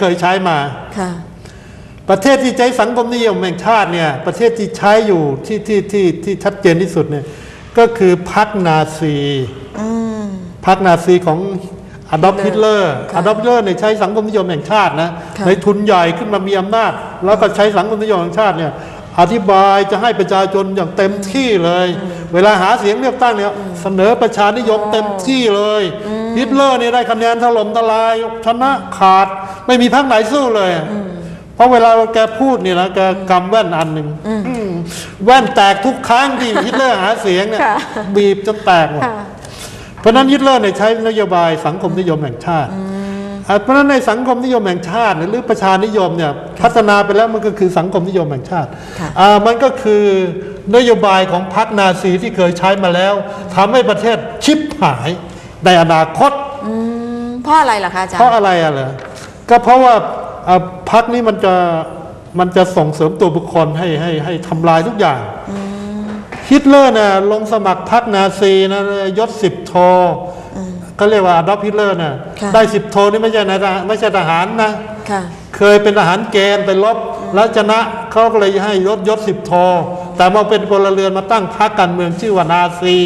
เคยใช้มาค่ะประเทศที่ใช้สังคมนิยมแห่งชาติเนี่ย ประเทศที่ใช้อยู่ที่ที่ที่ที่ชัดเจนที่สุดเนี่ย ก็คือพรรคนาซีอืมพรรคนาซีของอดอล์ฟฮิตเลอร์ค่ะอดอล์ฟฮิตเลอร์เนี่ยใช้สังคมนิยมแห่งชาตินะค่ะในทุนใหญ่ขึ้นมามีอำนาจ แล้วก็ใช้สังคมนิยมแห่งชาติเนี่ย อธิบายจะให้ประชาชนอย่างเต็มที่เลย เวลาหาเสียงเลือกตั้งเนี่ย เสนอประชานิยมเต็มที่เลย ฮิตเลอร์เนี่ยได้คะแนนถล่มทลายชนะขาด ไม่มีพรรคไหนสู้เลย เพราะเวลาแกพูดเนี่ยนะแกกำแว่นอันหนึ่งอืมแว่นแตกทุกครั้งที่ฮิตเลอร์หาเสียงเนี่ยค่ะบีบจนแตกหมดค่ะเพราะฉะนั้นฮิตเลอร์เนี่ยใช้นโยบายสังคมนิยมแห่งชาติอะเพราะฉะนั้นในสังคมนิยมแห่งชาติเนี่ยหรือประชานิยมเนี่ยพัฒนาไปแล้วมันก็คือสังคมนิยมแห่งชาติค่ะอ่ามันก็คือนโยบายของพรรคนาซีที่เคยใช้มาแล้วทำให้ประเทศชิบหาย ในอนาคต อืมเพราะอะไรล่ะคะอาจารเพราะย์อะไรอะเหรอก็เพราะว่าอะพรรคนี้มันจะมันจะส่งเสริมตัวบุคคลให้ให้ให้ทำลายทุกอย่าง ฮิตเลอร์เนี่ยลงสมัครพรรคนาซีนะยศสิบโทก็เรียกว่าอดอล์ฟฮิตเลอร์น่ะค่ะ ได้สิบโทนี่ไม่ใช่นะไม่ใช่ทหารนะ ค่ะ เคยเป็นทหารเกณฑ์ไปรบแล้วชนะเขาก็เลยให้ยศยศสิบโท แต่มาเป็นพลเรือนมาตั้งพรรคการเมืองชื่อว่านาซี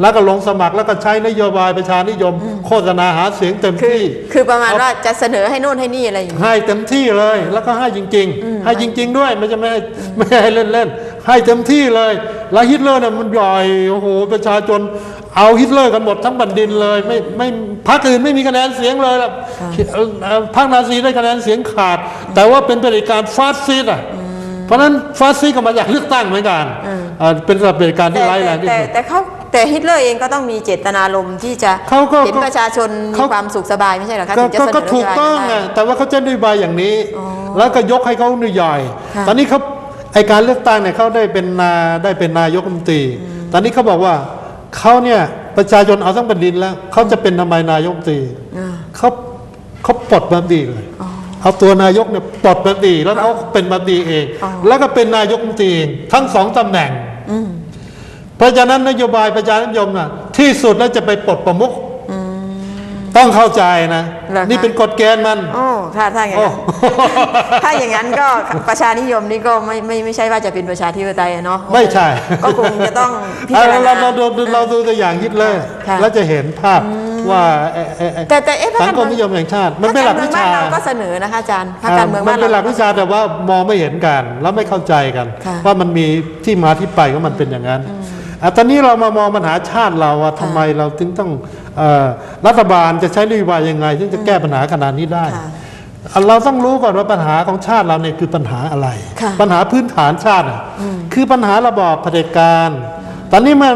แล้วก็ลงสมัครแล้วก็ใช้นโยบายประชานิยม โฆษณาหาเสียงเต็มคือที่ คือประมาณว่าจะเสนอให้นู่นให้นี่อะไรอย่างนี้ให้เต็มที่เลยแล้วก็ให้จริง ๆ ให้จริง ๆ ด้วยไม่ใช่ไม่ให้ไม่ให้เล่นๆให้เต็มที่เลย แล้วฮิตเลอร์เนี่ยมันใหญ่โอ้โหประชาชนเอาฮิตเลอร์กันหมดทั้งแผ่นดินเลย ไม่ไม่พรรคอื่นไม่มีคะแนนเสียงเลยล่ะเอ่อเอ่อพรรคนาซีได้คะแนนเสียงขาด แต่ว่าเป็นเผด็จการฟาสซิสต์อะ เพราะฉะนั้นฟาสซิสต์ก็มาจากเลือกตั้งเหมือนกันอ่าเป็นเผด็จการที่แต่ร้ายแรงที่แต่สุดแต่เขาแต่ฮิตเลอร์เองก็ต้องมีเจตนารมณ์ที่จะเขาก็เห็นประชาชนมีเขาความสุขสบายไม่ใช่เหรอคะก็ถึงจะก็เสนก็อนถูกต้องนโยบายอะแต่ว่าเขาจะนโยบายอย่างนี้อ๋อแล้วก็ยกให้เขาหน่วยใหญ่ค่ะตอนนี้เขาไอการเลือกตั้งเนี่ยเขาได้เป็นนาได้เป็นนายกรัฐมนตรี ตอนนี้เขาบอกว่าเขาเนี่ยประชาชนเอาทั้งแผ่นดินแล้วเขาจะเป็นทำไมนายกรัฐมนตรีอ่าเขาเขาปลดบัมดีเลย เอาตัวนายกเนี่ยปลดบัมดีแล้วเขาเป็นบัมดีเองอ๋อแล้วก็เป็นนายกรัฐมนตรีเองทั้งสองตำแหน่งอืมเพราะฉะนั้นนโยบายประชานิยมน่ะ ที่สุดแล้วจะไปปลดประมุขต้องเข้าใจนะเหรอคะนี่เป็นกฎเกณฑ์มันโอ้ถ้าถ้าอย่างนั้นโอ้ถ้าอย่างนั้นก็ประชานิยมนี่ก็ไม่ไม่ไม่ใช่ว่าจะเป็นประชาธิปไตยอะเนาะไม่ใช่ ก็คงจะต้องพิเอาจารเราณาเราเราดูเราดูตัวอย่างฮิตเลอร์ค่ะแล้วจะเห็นภาพ ว่าเอ่อเอ่อเอ่อแต่แต่เอ๊ะพรรสังการคมเมืนิองยมแห่งชาติ มันเป็นหลักวิชาพรรครเมืองบ้นเราก็เสนอนะคะอาจารย์พรรคอ่าการเมืองมันบ้านเป็นหลัเรากวิชาแต่ว่ามองไม่เห็นกัน แล้วไม่เข้าใจกันค่ะว่ามันมีที่มาที่ไปของมันเป็นอย่างนั้นอะตอนนี้เรามามองปัญหาชาติเราว่าทำไมเราถึงต้องเอ่อรัฐบาลจะใช้นโยบายยังไงถึงจะแก้ปัญหาขนาดนี้ได้ค่ะอะเราต้องรู้ก่อนว่าปัญหาของชาติเราเนี่ยคือปัญหาอะไรค่ะปัญหาพื้นฐานชาติอะคือปัญหาระบอบเผด็จการ ตอนนี้มัน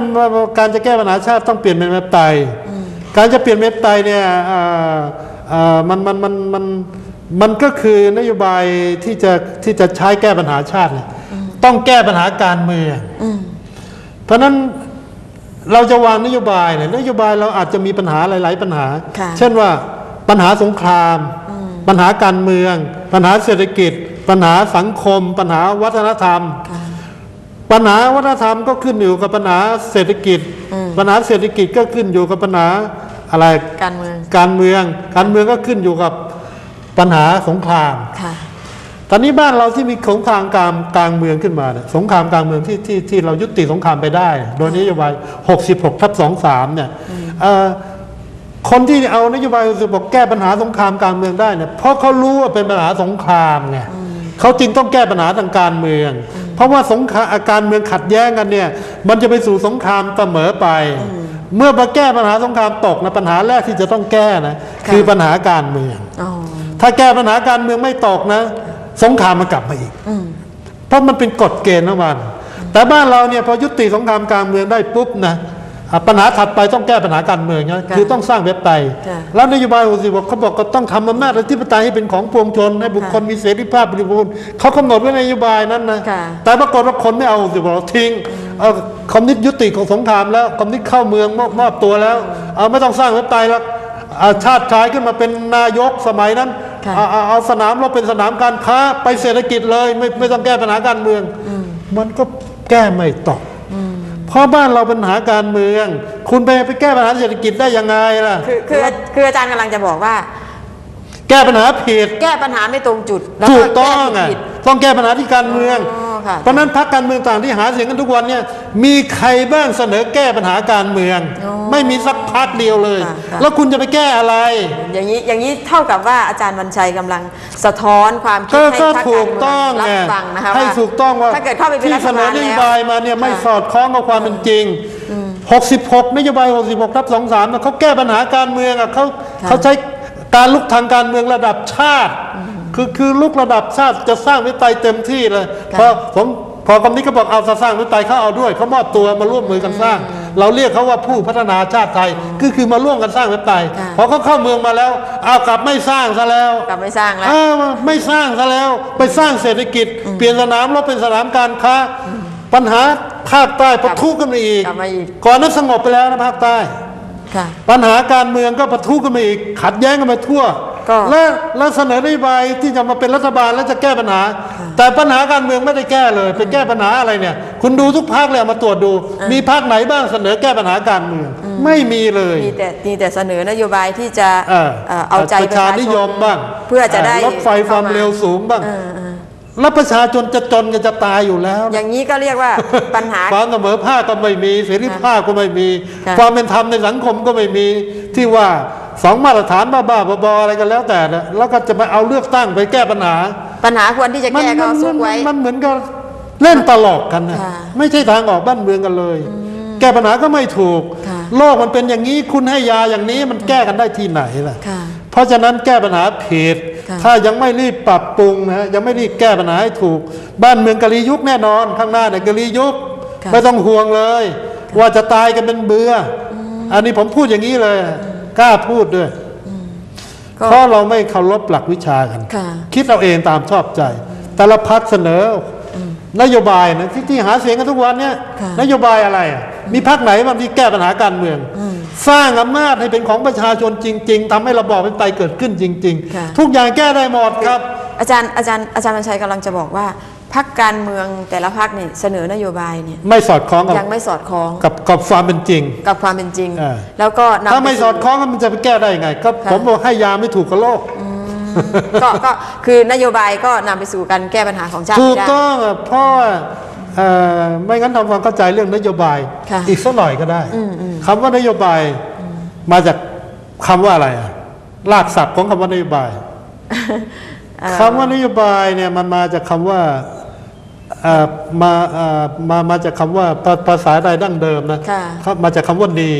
การจะแก้ปัญหาชาติต้องเปลี่ยนเป็นเว็บไต การจะเปลี่ยนเว็บไตเนี่ยอ่าอ่ามันมันมันมันมันก็คือนโยบายที่จะที่จะใช้แก้ปัญหาชาติเนี่ยต้องแก้ปัญหาการเมืองอืมเพราะฉะนั้นเราจะวางนโยบายเนี่ยนโยบายเราอาจจะมีปัญหาหลาย ๆ ปัญหาค่ะเช่นว่าปัญหาสงคราม ปัญหาการเมือง ปัญหาเศรษฐกิจ ปัญหาสังคม ปัญหาวัฒนธรรมค่ะปัญหาวัฒนธรรมก็ขึ้นอยู่กับปัญหาเศรษฐกิจ ปัญหาเศรษฐกิจก็ขึ้นอยู่กับปัญหาอะไรการเมืองการเมืองการเมืองก็ขึ้นอยู่กับปัญหาสงครามค่ะตอนนี้บ้านเราที่มีสงครามกลางกลางเมืองขึ้นมาเนี่ยสงครามกลางเมืองที่ที่ที่เรายุติสงครามไปได้ โดยนโยบาย66ทับ23เนี่ยเอ่อคนที่เอานโยบาย66แก้ปัญหาสงครามกลางเมืองได้เนี่ยเพราะเขารู้ว่าเป็นปัญหาสงครามไง เขาจึงต้องแก้ปัญหาทางการเมือง เพราะว่าสงครามอาการเมืองขัดแย้งกันเนี่ย มันจะไปสู่สงครามเสมอไป เมื่อมาแก้ปัญหาสงครามตกนะปัญหาแรกที่จะต้องแก้นะค่ะคือปัญหาการเมืองอ๋อถ้าแก้ปัญหาการเมืองไม่ตกนะ สงครามมันกลับมาอีกอืมเพราะมันเป็นกฎเกณฑ์ของมันแต่บ้านเราเนี่ยพอยุติสงครามกลางเมืองได้ปุ๊บนะอะ ปัญหาถัดไปต้องแก้ปัญหาการเมืองนะค่ะคือต้องสร้างเว็บไตค่ะแล้วนโยบายหกสิบเขาบอกก็ต้องทำอำนาจอธิปไตยให้เป็นของปวงชนให้บุคคลค่ะมีเสรีภาพบริบูรณ์เขากำหนดไว้ในนโยบายนั้นนะค่ะแต่ปรากฏว่าคนไม่เอาหกสิบบอกทิ้งเอาคอมมิวนิสต์ยุติของสงครามแล้วคอมมิวนิสต์เข้าเมืองมอบมอบตัวแล้วเอาไม่ต้องสร้างเว็บไตแล้วอะชาติชายขึ้นมาเป็นนายกสมัยนั้นค่ะเอาเอาเอาสนามเราเป็นสนามการค้าไปเศรษฐกิจเลย ไม่ไม่ต้องแก้ปัญหาการเมือง มันก็แก้ไม่ตก เพราะบ้านเราปัญหาการเมือง คุณไปไปแก้ปัญหาเศรษฐกิจได้ยังไงล่ะ คือคือคืออาจารย์กำลังจะบอกว่า แก้ปัญหาผิด แก้ปัญหาไม่ตรงจุดแล้วถูก็กต้องแก้อะผิด ต้องแก้ปัญหาที่การเมืองอ๋อ ค่ะ เพราะฉะนั้นพรรคการเมืองต่างที่หาเสียงกันทุกวันเนี่ยมีใครบ้างเสนอแก้ปัญหาการเมืองอ๋อไม่มีสักพักเดียวเลยค่ะค่ะแล้วคุณจะไปแก้อะไร อย่างนี้อย่างนี้เท่ากับว่าอาจารย์วันชัยกำลังสะท้อนความคิดก็ให้ก็พรรคถูการกเมืต้องรับไงฟังนะคะให้ว่าถูกต้องว่าถ้าเกิดเข้าไปเป็นที่รัฐเสนบาอลนโยแล้วบายมาเนี่ยไม่สอดคล้องกับความเป็นจริง 66 นโยบาย 66ทับ23นะเขาแก้ปัญหาการเมืองอะเขาค่ะเขาใช้การลุกทางการเมืองระดับชาติ คือคือลุกระดับชาติจะสร้างวิไตยเต็มที่เลยพอผมพอกำนี้ก็บอกเอาจะสร้างวิไตยเขาเอาด้วยเขามอบตัวมาร่วมมือกันสร้าง เราเรียกเขาว่าผู้พัฒนาชาติไทยคือคือมาร่วมกันสร้างวิไตยค่ะพอเขาเข้าเมืองมาแล้วเอากลับไม่สร้างซะแล้วกลับไม่สร้างแล้วเออไม่สร้างซะแล้ว ไปสร้างเศรษฐกิจ เปลี่ยนสนามรบเป็นสนามการค้าปัญหาภาคใต้ปะทุกันมาอีกกลับมาอีกก่อนนั้นสงบไปแล้วนะภาคใต้ค่ะ ปัญหาการเมืองก็ปะทุกันมาอีก ขัดแย้งกันมาทั่วก็และและเสนอนโยบายที่จะมาเป็นรัฐบาลแล้วจะแก้ปัญหา แต่ปัญหาการเมืองไม่ได้แก้เลยไปแก้ปัญหาอะไรเนี่ย คุณดูทุกภาคเลยเอามาตรวจดู มีภาคไหนบ้างเสนอแก้ปัญหาการเมืองไม่มีเลยมีแต่มีแต่เสนอนโยบายที่จะเออเอ่อเอาใจประชานิยมบ้าง เพื่อจะได้รถไฟความเร็วสูงบ้างเออเออ แล้วประชาชนจะจนกันจะตายอยู่แล้ว อย่างนี้ก็เรียกว่าปัญหา ความเสมอภาคก็ไม่มีเสรีภาพก็ไม่มีค่ะความเป็นธรรมในสังคมก็ไม่มีที่ว่าสองมาตรฐานบ้าๆบอๆอะไรกันแล้วแต่นะแล้วก็จะมาเอาเลือกตั้งไปแก้ปัญหา ปัญหาควรที่จะมัแก้ก็มัซุกไว้มันเหมือนกับเล่นตลกกันนะค่ะไม่ใช่ทางออกบ้านเมืองกันเลย แก้ปัญหาก็ไม่ถูกค่ะโลกมันเป็นอย่างนี้คุณให้ยาอย่างนี้มันแก้กันได้ที่ไหนล่ะค่ะเพราะฉะนั้นแก้ปัญหาผิดค่ะ ถ้ายังไม่รีบปรับปรุงนะฮะยังไม่รีบแก้ปัญหาให้ถูก บ้านเมืองกะลียุคแน่นอน ข้างหน้าเนี่ยกะลียุคค่ะไม่ต้องห่วงเลย ว่าจะตายกันเป็นเบือออันนี้ผมพูดอย่างนี้เลยกล้าพูดด้วยก็เพราะเราไม่เคารพหลักวิชากันค่ะคิดเอาเองตามชอบใจ แต่ละพักเสนอ นโยบายนะที่ที่หาเสียงกันทุกวันเนี่ยค่ะนโยบายอะไรอะมีพักไหนบ้างที่แก้ปัญหาการเมือง สร้างอำนาจให้เป็นของประชาชนจริง ๆทำให้ระบอบเป็นไตยเกิดขึ้นจริงค่ะๆทุกอย่างแก้ได้หมดครับ อาจารย์อาจารย์อาจารย์บัญชัยกำลังจะบอกว่าพักการเมืองแต่ละพักเนี่ยเสนอนโยบายเนี่ยไม่สอดคล้องกับยังไม่สอดคล้องกับกับความเป็นจริง กับความเป็นจริงเออแล้วก็นำถ้าไม่ปสอดคล้องกันมันจะไปแก้ได้ยังไงก็ค่ะผมบอกให้ยาไม่ถูกกับโลก ก็ก็คือนโยบายก็นำไปสู่การแก้ปัญหาของชาติถูกได้ ต้องอะเพราะว่าเอ่อไม่งั้นทำความเข้าใจเรื่องนโยบาย ค่ะอีกสักหน่อยก็ได้คำว่านโยบายมาจากคำว่าอะไรอะรากศัพท์ของคำว่านโยบายคำว่านโยบายเนี่ยมันมาจากคำว่าเอ่อมาเอ่อมามาจากคำว่าภาภาษาใดดั้งเดิมนะค่ะครับมาจากคำว่านี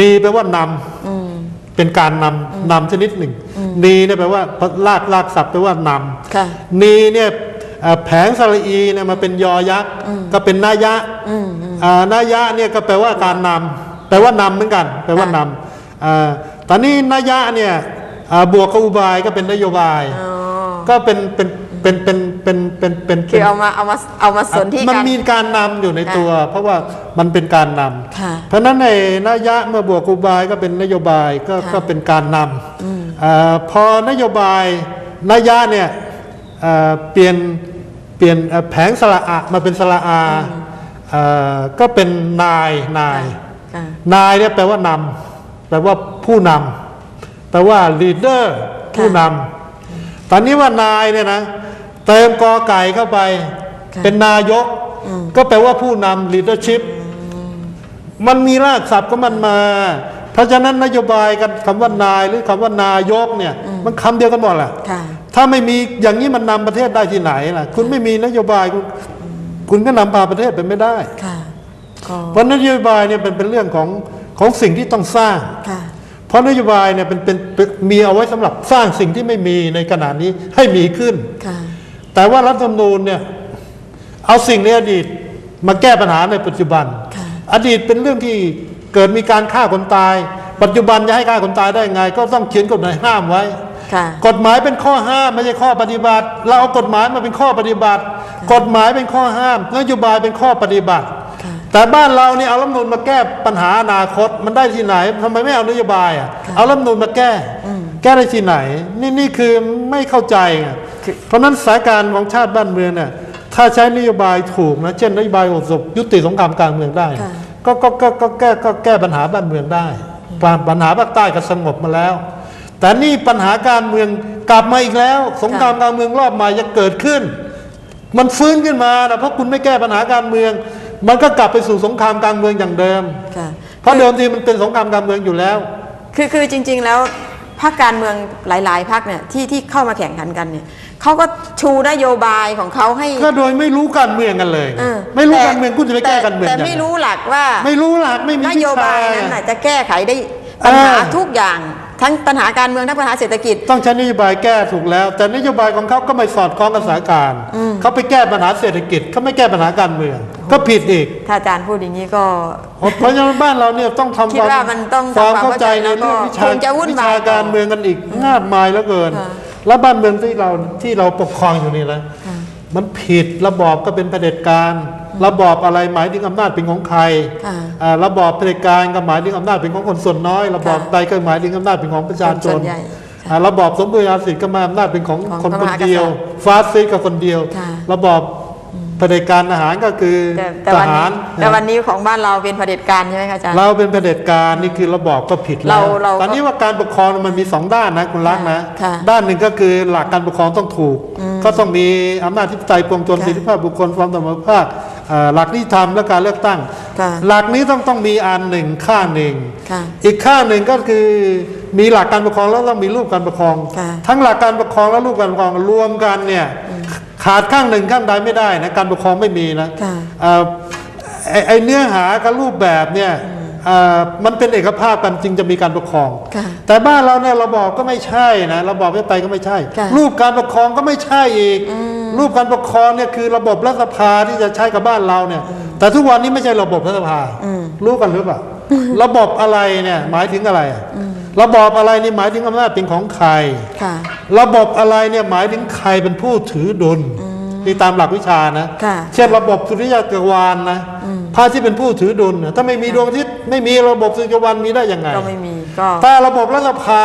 นีแปลว่านำ เป็นการนำนำชนิดหนึ่ง นีเนี่ยแปลว่าลากลากศัพท์แปลว่านำค่ะนีเนี่ยเอ่อแผงสระอีเนี่ยมาเป็นยอยักษ์ก็เป็นนายะอ่านายะเนี่ยก็แปลว่าการนำแปลว่านำเหมือนกัน แปลว่านำอ่าตอนนี้นายะเนี่ยอ่าบวกกับอุบายก็เป็นนโยบายอ๋อก็เป็นเป็น เป็นเป็นเป็นเป็นเป็นคือเอามาเอามาเอามาสนที่มันกันมีการนำอยู่ในค่ะตัว เพราะว่ามันเป็นการนำค่ะเพราะฉะนั้นในนายะเมื่อบวกอุบายก็เป็นนโยบายก็ค่ะก็เป็นการนำอาพอนโยบายนายะเนี่ยอ่าเปลี่ยนเปลี่ยนเอ่อแผงสระอะมาเป็นสระอาอ่าก็เป็นนายนายค่ะนายเนี่ยแปลว่านำแปลว่าผู้นำแปลว่า leader ผู้นำตอนนี้ว่านายเนี่ยนะ เติมกอไก่เข้าไปค่ะเป็นนายก ก็แปลว่าผู้นำ leadership มันมีรากศัพท์ก็มันมา เพราะฉะนั้นนโยบายกันคำว่านายหรือคำว่านายกเนี่ย มันคำเดียวกันหมดแหละค่ะถ้าไม่มีอย่างนี้มันนำประเทศได้ที่ไหนล่ะ คุณไม่มีนโยบายคุณคุณก็นำพาประเทศไปไม่ได้ค่ะก็เพราะนโยบายเนี่ยเป็นเป็นเรื่องของของสิ่งที่ต้องสร้างค่ะเพราะนโยบายเนี่ยเป็นเป็นเป็นมีเอาไว้สำหรับสร้างสิ่งที่ไม่มีในขณะนี้ให้มีขึ้นค่ะ แต่ว่ารัฐธรรมนูญเนี่ยเอาสิ่งในอดีตมาแก้ปัญหาในปัจจุบันค่ะอดีตเป็นเรื่องที่เกิดมีการฆ่าคนตาย ปัจจุบันจะให้ฆ่าคนตายได้ไง ก็ต้องเขียนกฎหมายห้ามไว้ค่ะกฎหมายเป็นข้อห้ามไม่ใช่ข้อปฏิบัติ เราเอากฎหมายมาเป็นข้อปฏิบัติ กฎหมายเป็นข้อห้ามนโยบายเป็นข้อปฏิบัติค่ะแต่บ้านเรานี่เอารัฐธรรมนูญมาแก้ปัญหาอนาคตมันได้ที่ไหนทำไมไม่เอานโยบายอะเอารัฐธรรมนูญมาแก้ แก้ได้ที่ไหน นี่นี่คือไม่เข้าใจไงคือ เพราะฉะนั้นสถานการณ์ของชาติบ้านเมืองเนี่ยถ้าใช้นโยบายถูกนะเช่นนโยบายอบสบยุติสงครามกลางเมืองได้ค่ะก็ก็ก็ก็แก้ก็แก้ปัญหาบ้านเมืองได้ปัญปัญหาภาคใต้ก็สงบมาแล้ว แต่นี่ปัญหาการเมืองกลับมาอีกแล้ว สงครามการเมืองรอบใหม่จะเกิดขึ้น มันฟื้นขึ้นมานะเพราะคุณไม่แก้ปัญหาการเมือง มันก็กลับไปสู่สงครามการเมืองอย่างเดิมค่ะเพราะเดิมทีมันเป็นสงครามการเมืองอยู่แล้ว คือคือจริง ๆ แล้ว พรรคการเมืองหลายๆพรรคเนี่ยที่ที่เข้ามาแข่งขันกันเนี่ยเขาก็ชูนโยบายของเขาให้ ก็โดยไม่รู้การเมืองกันเลย เออไม่รู้แต่การเมืองคุณจะไปแก้การเมืองแต่ยังไม่ไงรู้หลักว่า ไม่รู้หลักไม่มีนวิโยชาบายนั้นน่ะจะแก้ไขได้ปัญหาเออ ทุกอย่าง ทั้งปัญหาการเมืองทั้งปัญหาเศรษฐกิจ ต้องใช้นโยบายแก้ถูกแล้ว แต่นโยบายของเขาก็ไม่สอดคล้องกับสถานการณ์เขาไปแก้ปัญหาเศรษฐกิจเขาไม่แก้ปัญหาการเมือง ก็ผิดอีก ถ้าอาจารย์พูดอย่างนี้ก็เพราะฉะนั้นบ้านเราเนี่ยต้องทำคิดว่ามันต้องความทำความเข้าใจในเข้าใจเรื่องวิชาแล้วก็คงจะวุ่นวิวายชาการเมืองกันอีกมากมายเหลือเกินค่ะแล้วบ้านเมืองที่เราที่เราปกครองอยู่นี่นะมันผิดระบอบก็เป็นเผด็จการ ระบอบอะไรหมายถึงอำนาจเป็นของใครค่ะอ่าระบอบเผด็จการก็หมายถึงอำนาจเป็นของคนส่วนน้อย ระบอบค่ะใดก็หมายถึงอำนาจเป็นของประชาชคนส่วนนใหญ่ค่ะอ่าระบอบสมบูรณาสิทธิ์ก็หมายอำนาจเป็นของของคนพระคนมหากษัตริย์เดียวฟาสซิสต์ก็คนเดียวค่ะระบอบเผด็จการทหารก็คือแต่แต่ทวันหานี้รแต่วันนี้ของบ้านเราเป็นเผด็จการใช่ไหมคะอาจารย์เราเป็นเผด็จการนี่คือระบอบก็ผิดแล้วเราเราก็ตอนนี้ว่าการปกครองมันมีสองด้านนะคุณรักนะค่ะด้านหนึ่งก็คือหลักการปกครองต้องถูก ก็ต้องมีอำนาจที่ปไตยปวงชนค่ะสิทธิภาพบุคคลความเสมอภาคเอ่อ หลักนิติธรรมและการเลือกตั้งค่ะหลักนี้ต้องต้องมีอันหนึ่งข้างหนึ่งค่ะอีกข้างหนึ่งก็คือมีหลักการปกครองแล้วต้องมีรูปการปกครองค่ะทั้งหลักการปกครองและรูปการปกครองรวมกันเนี่ยขาดข้างหนึ่งข้างใดไม่ได้นะการปกครองไม่มีนะค่ะเอ่อไอ้ไอเนื้อหากับรูปแบบเนี่ยเอ่อ มันเป็นเอกภาพกันจึงจะมีการปกครองค่ะแต่บ้านเราเนี่ยระบอบก็ไม่ใช่นะระบอบประชาธิปไตยก็ไม่ใช่ค่ะรูปการปกครองก็ไม่ใช่อีก รูปการปกครองเนี่ยคือระบบรัฐสภาที่จะใช้กับบ้านเราเนี่ย แต่ทุกวันนี้ไม่ใช่ระบบรัฐสภารู้กันหรือเปล่าระบบอะไรเนี่ยหมายถึงอะไรอะระบอบอะไรนี่หมายถึงอำนาจเป็นของใครค่ะระบบอะไรเนี่ยหมายถึงใครเป็นผู้ถือดุล นี่ตามหลักวิชานะ ค่ะเช่นระบบสุริยะจักรวาลนะพระที่เป็นผู้ถือดุลน่ะถ้าไม่มีดวงอาทิตย์ไม่มีระบบสุริยะจักรวาลมีได้ยังไง ก็ไม่มีก็ ถ้าระบบรัฐสภา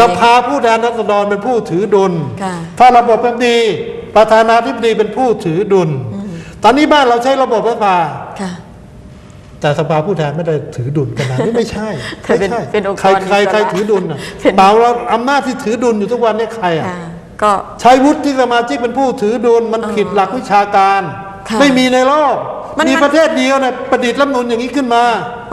สภาผู้แทนรัษฎรเป็นผู้ถือดุล ค่ะ ถ้าระบบเป็นดีประธานาธิบดีเป็นผู้ถือดุล ตอนนี้บ้านเราใช้ระบบรัฐสภา ค่ะ แต่สภาผู้แทนไม่ได้ถือดุลกันนะนี่ไม่ใช่แต่เป็นไม่ใช่เป็นองค์กรใครใครอิสระใครถือดุลน่ะเป็นเปล่าเราอำนาจที่ถือดุลอยู่ทุกวันนี้ใครอะค่ะ ก็ใช้วุฒิสมาชิกเป็นผู้ถือดุลมันผิดหลักวิชาการค่ะไม่มีในโลกมันมีมันประเทศเดียวเนี่ยประดิษฐ์รัฐธรรมนูลอย่างนี้ขึ้นมา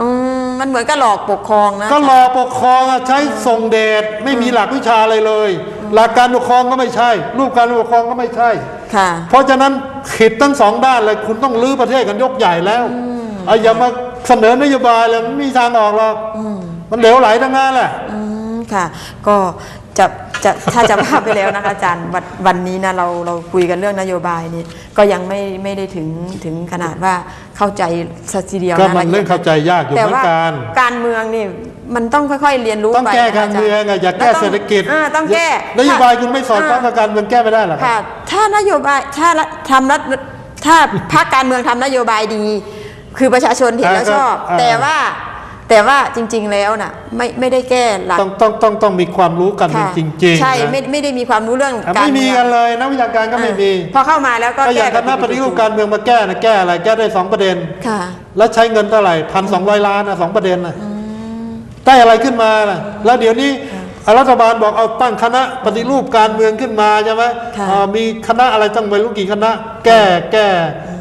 อืมมันเหมือนกับหลอกปกครองนะก็รอปกครองอะใช้ส่งเดชไม่มีหลักวิชาอะไรเลย หลักการปกครองก็ไม่ใช่ รูปการปกครองก็ไม่ใช่ค่ะเพราะฉะนั้นขิดทั้งสองด้านเลยคุณต้องลื้อประเทศกันยกใหญ่แล้วเอาอย่ามาเสนอนโยบายเลยมันไม่มีทางออกหรอกมันเหลวไหลทั้งนั้นแหละอืมค่ะ ก็จะ จะถ้าจะว่าไปแล้วนะคะอาจารย์วันวันนี้นะเราเราคุยกันเรื่องนโยบายนี่ก็ยังไม่ไม่ได้ถึงถึงขนาดว่าเข้าใจสักทีเดียวก็นะมันละอียดเรื่องเข้าใจยากอยู่แต่เหมือว่านกันการเมืองนี่มันต้องค่อยๆเรียนรู้ต้องไปแก้นะการเมืองอะอย่าแก้ล้วต้เศรษฐกิจอ่าต้องแก้นโยบายคุณไม่สอดคล้องกับการเมืองแก้ไม่ได้หรอกครับ ค่ะ ถ้านโยบายถ้ารัฐทำรัฐถ้าพรรคการเมืองทำนโยบายดี คือประชาชนเห็นแล้วอ่าชอบอ่า แต่ว่า แต่ว่าจริง ๆแล้วน่ะไม่ไม่ได้แก้หลักต้องต้องต้องต้องมีความรู้กันค่ะจริงๆใช่นะไม่ไม่ได้มีความรู้เรื่องอะการไม่มีเองกันเลยนักวิชาการก็ไม่มี พอเข้ามาแล้วก็ก็อย่างคกัณะปฏิรูปการเมืองมาแก้นะแก้อะไรแก้ได้สองประเด็นค่ะแล้วใช้เงินเท่าไหร่พันสองร้อยล้านนะสองประเด็นนะได้อะไรขึ้นมาล่ะแล้วเดี๋ยวนี้รัฐบาลบอกเอาตั้งคณะปฏิรูปการเมืองขึ้นมาใช่ไหมค่ะอ่ามีคณะอะไรตั้งไม่รู้กี่คณะ แก้แก้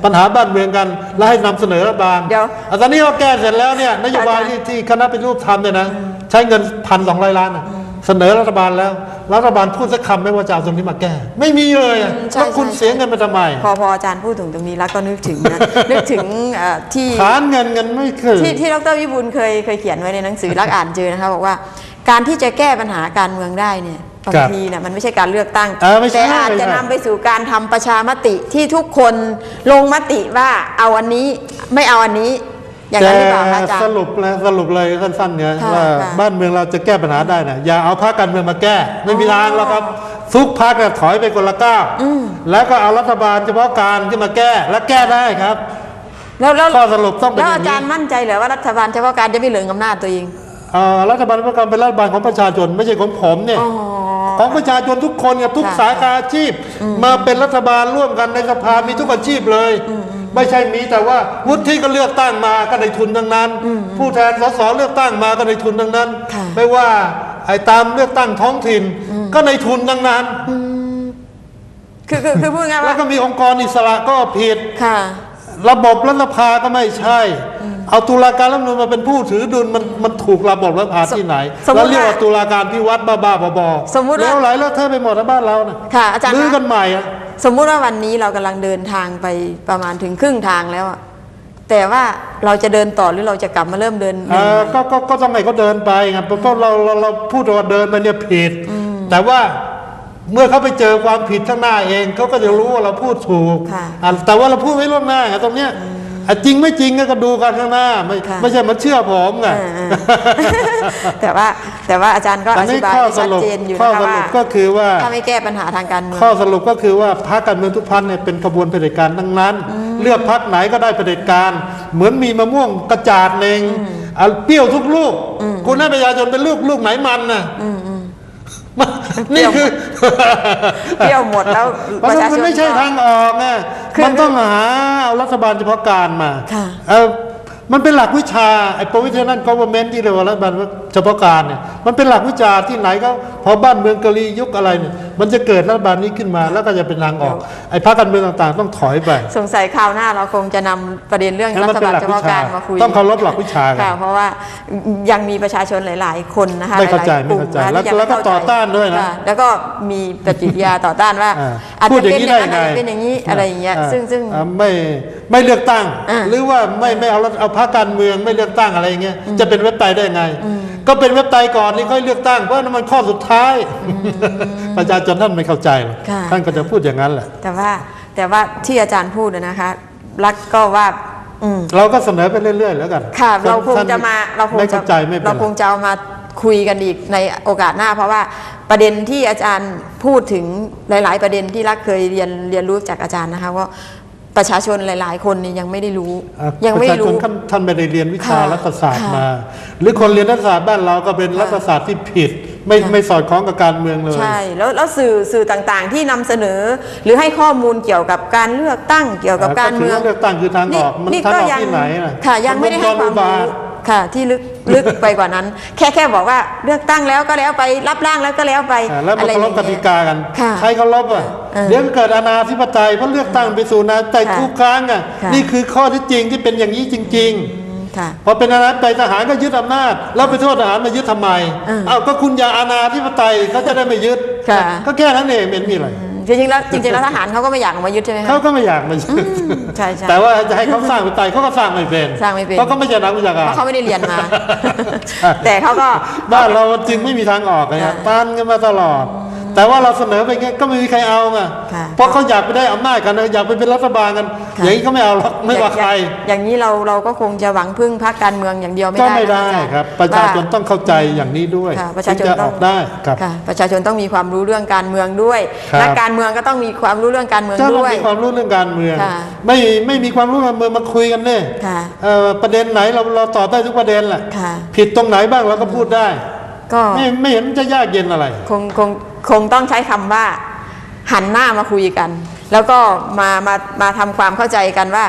ปัญหาบ้านเมืองกัน แล้วให้นำเสนอรัฐบาลเดี๋ยวอะตอนนี้เราแก้เสร็จแล้วเนี่ยนโยบายอาจารย์ที่ที่คณะปฏิรูปทำเนี่ยนะใช้เงินพันสองร้อยล้านน่ะเสนอรัฐบาลแล้ว รัฐบาลพูดสักคำไหม่ว่าจะเอาตรงนี้มาแก้ ไม่มีเลยอะอืมใช่แล้วคุณใช่เสียเงินไปทำไม พอพออาจารย์พูดถึงตรงนี้แล้วก็นึกถึงนะนึกถึงเอ่อที่ฐานเงินเงินไม่คือที่ที่ดรวิบูลย์เคยเคยเขียนไว้ในหนังสือรักอ่านเจอนะคะบอกว่า การที่จะแก้ปัญหาการเมืองได้เนี่ย บางครับทีเนี่ยมันไม่ใช่การเลือกตั้ง เออไม่ใช่แต่อาจจะไม่ใช่นำไปสู่การทำประชามติที่ทุกคนลงมติว่าเอาอันนี้ไม่เอาอันนี้ อย่างนั้นหรือเปล่าคะอาจารสย์รุปเลยสรุปเลยสั้นๆเนี่ยค่ะว่าค่ะบ้านเมืองเราจะแก้ปัญหาได้นะอย่าเอาพรรคการเมืองมาแก้ ไม่มีทางหรอกครับทุกพรรคเนี่ยถอยไปคนละก้าวแล้วก็เอารัฐบาลเฉพาะการขึ้นมาแก้และแก้ได้ครับ แล้วแล้วข้อสรุปต้องเป็นแล้วอย่างนี้อาจารย์มั่นใจเหรอว่ารัฐบาลเฉพาะการจะไม่เหลืองอำนาจตัวเอง เอ่อรัฐบาลเฉพาะการเป็นรัฐบาลของประชาชนไม่ใช่ของผมเนี่ย อ๋อ ของประชาชนทุกคนกับทุกค่ะสาขาอาชีพ มาเป็นรัฐบาลร่วมกันในสภามีทุกอาชีพเลย ไม่ใช่มีแต่ว่าวุฒิก็เลือกตั้งมาก็ในทุนทั้งนั้น ผู้แทนสสเลือกตั้งมาก็ในทุนทั้งนั้นค่ะไม่ว่าไอ้ตามเลือกตั้งท้องถิ่น ก็ก็ในทุนทั้งนั้นคือคือคือพูดง่ายๆแล้วว่าก็มีองค์กรอิสระก็ผิดค่ะ ระบบรัฐสภาก็ไม่ใช่ เอาตุลาการรัฐธรรมนูญมาเป็นผู้ถือดุลมันมันถูกระบบรัฐสภาที่ไหน สมมุติแล้วเรียกว่าว่าตุลาการพิวัตรบ้าๆบอๆสมมุติว่า แล้วไหลแล้วเธอไปหมดนะบ้านเรานะค่ะอาจารย์ลื้อคะกันใหม่อะสมมุติว่าวันนี้เรากำลังเดินทางไปประมาณถึงครึ่งทางแล้วอะแต่ว่าเราจะเดินต่อหรือเราจะกลับมาเริ่มเดินเอ่อก็ก็ก็ต้องให้เขาเดินไปไงเพราะเพราะเราเราเราพูดว่าเดินไปเนี่ยผิด แต่ว่าเมื่อเขาไปเจอความผิดข้างหน้าเองเขาก็จะรู้ว่าเราพูดถูกค่ะ อะแต่ว่าเราพูดไว้ล่วงหน้าไงตรงเนี้ย อะจริงไม่จริงก็ดูกันข้างหน้า ไม่ค่ะไม่ใช่มาเชื่อผมไงเออเออแต่ว่าแต่ว่าอาจารย์ก็แต่อนี่ธิบายข้อไว้สชัดรุปเจนอยู่ข้อนะคะสรุว่าปก็คือว่า ถ้าไม่แก้ปัญหาทางการเมือง ข้อสรุปก็คือว่าพรรคการเมืองทุกพันเนี่ยเป็นขบวนเผด็จการทั้งนั้น เลือกพรรคไหนก็ได้เผด็จการ เหมือนมีมะม่วงกระจาดเองอะเปรี้ยวทุกลูกคุณให้ประชาชนเป็นลูกลูกไหนมันน่ะมั นนี่คือเปรี้ยวหมดแล้วเพราะประฉะชานั้นชมันนไม่ใช่ก็ทางออกไงคือมันต้องหาเอารัฐบาลเฉพาะการมาค่ะเอ่อมันเป็นหลักวิชาไอ้ provisional government ที่เรียกว่ารัฐบาลเฉพาะการเนี่ยมันเป็นหลักวิชาที่ไหนก็พอบ้านเมืองกะลียุคอะไรเนี่ย มันจะเกิดรัฐบาลนี้ขึ้นมา แล้วก็จะเป็นทางออก ไอ้พรรคการเมืองต่างๆ ต้องถอยไป สงสัยคราวหน้าเราคงจะนำประเด็นเรื่องให้รัมันฐเป็นบาลหลักเฉพาะการวิชามมาคุยต้องเคารพหลักวิชากันค่ะเพราะว่ายังมีประชาชนหลาย ๆ คนนะคะไม่เข้าใจหลยๆกลุ่ไม่เข้าใจนะแล้วที่ยังแล้วก็ไม่เข้ต่อต้านด้วยนะค่แล้วก็มีปฏิกิริยาต่อต้านว่าอ่าอาจพูดจะอย่างเป็นนี้อได้ย่างยังนั้นไงอาจจะเป็นอย่างนี้อะไรอย่างเงี้ยาซึ่งซึ่งอ่าไม่ไม่เลือกตั้งอ่าหรือว่าไม่ไม่เอารัฐเอาพรรคการเมืองไม่เลือกตั้งอะไรอย่างเงี้ยจะเป็นเว็บไซต์ได้ยังไง ก็เป็นเว็บไซต์ก่อนนี่ค่อยเลือกตั้งเพราะนั่นมันข้อสุดท้าย ประชาชนท่านไม่เข้าใจหรอกค่ะท่านก็จะพูดอย่างนั้นแหละ แต่ว่าแต่ว่าที่อาจารย์พูดนะคะรักก็ว่าอืมเราก็เสนอไปเรื่อย ๆ แล้วกัน ค่ะท่นเราคงท่นจะมาเราคงไม่จะเข้าใจไม่เป็นเราไรคงจะเอามาคุยกันอีกในโอกาสหน้า เพราะว่าประเด็นที่อาจารย์พูดถึงหลาย ๆ ประเด็นที่รักเคยเรียนเรียนรู้จากอาจารย์นะคะว่าประชาชนหลาย ๆ คนนี่ยังไม่ได้รู้อะยังปไม่ระชาชรู้นท่านท่านไม่ได้เรียนวิชาค่ะรัฐศาสตร์ค่ะมา หรือคนเรียนรัฐศาสตร์บ้านเราก็เป็นรัฐศาสตร์ที่ผิด ไม่ค่ะไม่สอดคล้องกับการเมืองเลย ใช่แล้วแล้วสื่อสื่อต่างๆ ที่นำเสนอ หรือให้ข้อมูลเกี่ยวกับการเลือกตั้งเกี่ยวกับการเมืองก็ถืว่เลือกตั้งคือทางออกมันทางออกที่ไหนน่ะค่ะยังไม่ได้ให้ความนย้อนอุบารู้ทค่ะที่ลึกลึกไปกว่านั้น แค่แค่บอกว่าเลือกตั้งแล้วก็แล้วไปรับร่างแล้วก็แล้วไปอ่าแล้วมาอะไรเคารพกติกากันค่ะใครเคารพอะเออเดี๋ยวเกิดอนาธิปไตยเพราะเลือกตั้งไปสู่นาแต่ค่ะทุกครั้งอะค่ะนี่คือข้อที่จริงที่เป็นอย่างนี้จริงอืมค่ะๆ พอเป็นอนาธิปไตยทหารก็ยึดอำนาจ แล้วไปโทษทหารมายึดทำไมเออเอ้าก็คุณอย่าอาณาธิปไตยเขาจะได้ไม่ยึดค่ะก็แค่นั้นเองเป็นมีอะไรอืมจริงๆแล้วจริงๆแล้วทหารเขาก็ไม่อยากออกมายึดใช่ไหมคะเขาก็ไม่อยากมายึดใช่ใช่แต่ว่าจะให้เขาสร้างประเทศไทยเขาก็สร้างไม่เป็นสร้างไม่เป็นเพราะเขาไม่ใช่นักวิชาการเพราะเขาไม่ได้เรียนมาใช่แต่เขาก็บ้านเราจึงไม่มีทางออกนะครับค่ะต้านกันมาตลอด แต่ว่าเราเสนอไปไงก็ไม่มีใครเอาไงค่ะเพราะเขาอยากไปได้อำนาจกันนะอยากไปเป็นรัฐบาลกันค่ะอย่างนี้เขาไม่เอาหรอกไม่ว่าใครอย่างอย่างนี้เราเราก็คงจะหวังพึ่งพรรคการเมืองอย่างเดียวไม่ก็ได้ไม่ได้นะอาจาย์ครับ ประชาชนว่ต้องเข้าใจอย่างนี้ด้วยค่ะประชาชนถึงจะต้อองอกได้ครับค่ะประชาชนต้องมีความรู้เรื่องการเมืองด้วยครับนักการเมืองก็ต้องมีความรู้เรื่องการเมืองเจ้าต้อด้งวยมีความรู้เรื่องการเมืองค่ะไม่ไม่มีความรู้การเมืองมาคุยกันเนี่ยค่ะเอ่อประเด็นไหนเราเราตอบได้ทุกประเด็นแหละค่ะผิดตรงไหนบ้างเราก็พูดได้ก็ไม่ไม่เห็นจะยากเย็นอะไร คงคง คงต้องใช้คำว่าหันหน้ามาคุยกัน แล้วก็มามามาทำความเข้าใจกันว่า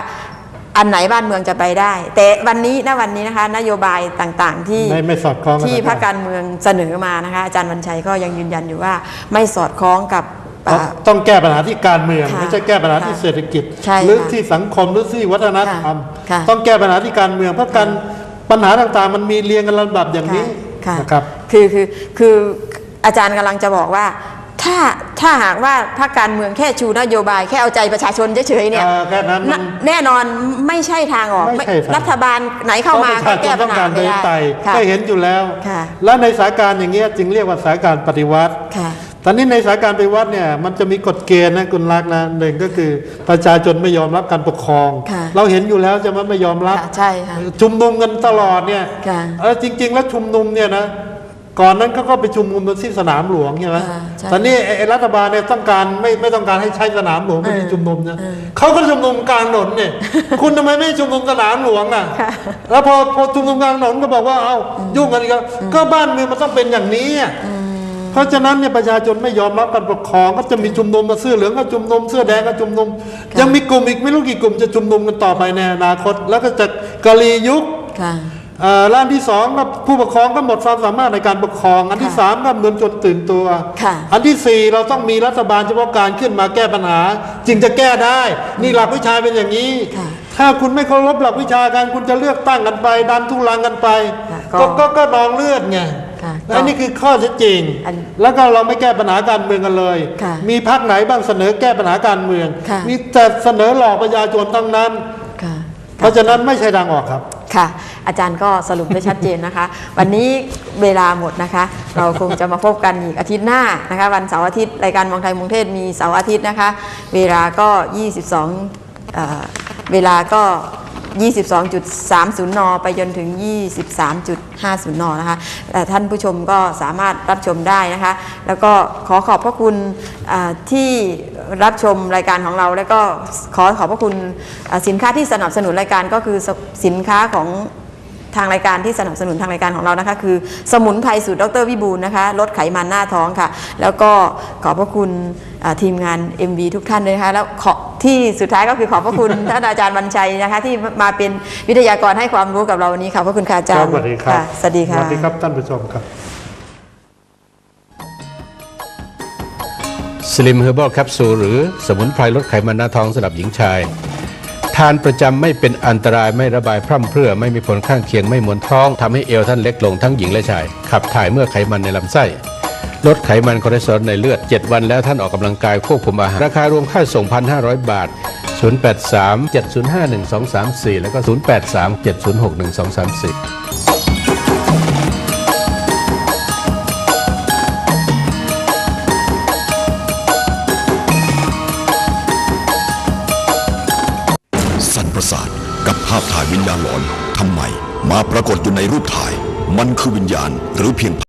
อันไหนบ้านเมืองจะไปได้ แต่วันนี้ณวันนี้นะคะ นโยบายต่างๆที่ไม่ไม่สอดคล้องกันที่นะครับพรรคการเมืองเสนอมานะคะอาจารย์วันชัยก็ยังยืนยันอยู่ว่าไม่สอดคล้องกับอ่าต้องแก้ปัญหาที่การเมืองค่ะไม่ใช่แก้ปัญหาที่ค่ะเศรษฐกิจใช่หรือค่ะที่สังคมหรือที่วัฒนธรรมค่ะต้องแก้ปัญหาที่การเมืองเพราะการปัญหาต่างๆ มันมีเรียงกันลำดับอย่างนี้ค่ะนะครับคือคือคือ อาจารย์กำลังจะบอกว่า ถ้าถ้าหากว่าพรรคการเมืองแค่ชูนโยบาย แค่เอาใจประชาชนเฉยๆเนี่ยเออแค่นั้นมันแแน่นอนไม่ใช่ทางออกไม่ใช่ทางรัฐบาลไหนเข้ามาเพก็ระประแก้ชาชนปัต้ญองหาการปไม่ระชาธิปได้ไตยค่ะก็เห็นอยู่แล้วค่ะและในสถานการณ์อย่างเงี้ยจึงเรียกว่าสถานการณ์ปฏิวัติค่ะตอนนี้ในสถานการณ์ปฏิวัติเนี่ยมันจะมีกฎเกณฑ์นะคุณรักนะหนึ่งก็คือประชาชนไม่ยอมรับการปกครองค่ะเราเห็นอยู่แล้วจะมันไม่ยอมรับค่ะใช่ค่ะชุมนุมกันตลอดเนี่ยค่ะเออจริง ๆ แล้วชุมนุมเนี่ยนะ ก่อนนั้นเขาก็ไปชุมนุมที่สนามหลวงใช่ไหมอ่าใช่ตอนนี้ไอ้ไอ้รัฐบาลเนี่ยต้องการไม่ไม่ต้องการให้ใช้สนามหลวงเป็นที่เออชุมนุมนะเออเขาก็ชุมนุมกลางถนนเนี่ย คุณทำไมไม่ชุมนุมสนามหลวงอะค่ะแล้วพอพอชุมนุมกลางถนนก็บอกว่าเอ้ายุ่งกันอีกแล้วก็บ้านเมืองมันต้องเป็นอย่างนี้อะเพราะฉะนั้นเนี่ยประชาชนไม่ยอมรับการปกครองก็จะมีชุมนุมมาเสื้อเหลืองก็ชุมนุมเสื้อแดงก็ชุมนุม ยังมีกลุ่มอีกไม่รู้กี่กลุ่มจะชุมนุมกันต่อไปในอนาคต แล้วก็จะกะลียุค ค่ะเอ่อแล้วอันที่สองก็ผู้ปกครองก็หมดความสามารถในการปกครอง อันที่ค่ะสามก็เมืองจนตื่นตัวค่ะอันที่สี่เราต้องมีรัฐบาลเฉพาะการขึ้นมาแก้ปัญหา จึงจะแก้ได้ นี่หลักวิชาเป็นอย่างนี้ค่ะถ้าคุณไม่เคารพหลักวิชาการคุณจะเลือกตั้งกันไป ดันทุลังกันไปค่ะก็ก็ก็ก็นองเลือดไงค่ะและนี่คือข้อเท็จจริงอันแล้วก็เราไม่แก้ปัญหาการเมืองกันเลยค่ะมีพรรคไหนบ้างเสนอแก้ปัญหาการเมืองค่ะมีแต่เสนอหลอกประชาชนทั้งนั้นค่ะเพราะฉะนั้นไม่ใช่ทางออกครับ ค่ะ อาจารย์ก็สรุปได้ชัดเจนนะคะ วันนี้เวลาหมดนะคะ เราคงจะมาพบกันอีกอาทิตย์หน้านะคะ วันเสาร์อาทิตย์รายการมองไทยมองเทศมีเสาร์อาทิตย์นะคะ เวลาก็ 22เอ่อเวลาก็ 22.30 น ไปจนถึง 23.50 น นะคะแต่ท่านผู้ชมก็สามารถรับชมได้นะคะ แล้วก็ขอขอบพระคุณที่ รับชมรายการของเรา แล้วก็ขอขอบพระคุณอ่าสินค้าที่สนับสนุนรายการก็คือสสินค้าของทางรายการที่สนับสนุนทางรายการของเรานะคะ คือสมุนไพรสูตรดรวิบูลย์นะคะลดไขมันหน้าท้องค่ะ แล้วก็ขอบพระคุณอ่าทีมงาน MV ทุกท่านด้วยนะคะแล้วขอที่สุดท้ายก็คือขอบพระคุณท่านอาจารย์วันชัยนะคะ ที่มาเป็นวิทยากรให้ความรู้กับเราวันนี้ค่ะขอบพระคุณค่ะอาจารย์สวัสดีครับะสวัสดีค่ะสวัสดีครับท่านผู้ชมครับ สลิมเฮอร์บ l ลแคปซูลหรือสมุนไพรลดไขมันหน้าท้องสำหรับหญิงชาย ทานประจำไม่เป็นอันตรายไม่ระบายพร่ำเพรื่อ ไม่มีผลข้างเคียงไม่มวนท้องทำให้เอวท่านเล็กลงทั้งหญิงและชาย ขับถ่ายเมื่อไขมันในลำไส้ลดไขมันคอเลสเตอรอลในเลือด 7 วันแล้วท่านออกกำลังกายควบคุมอาหาร ราคารวมค่าส่ง 1,500 บาท 083 705 1234 แล้วก็ 083 706 1234 ญาณหลอนทำไมมาปรากฏอยู่ในรูปถ่าย มันคือวิญญาณหรือเพียง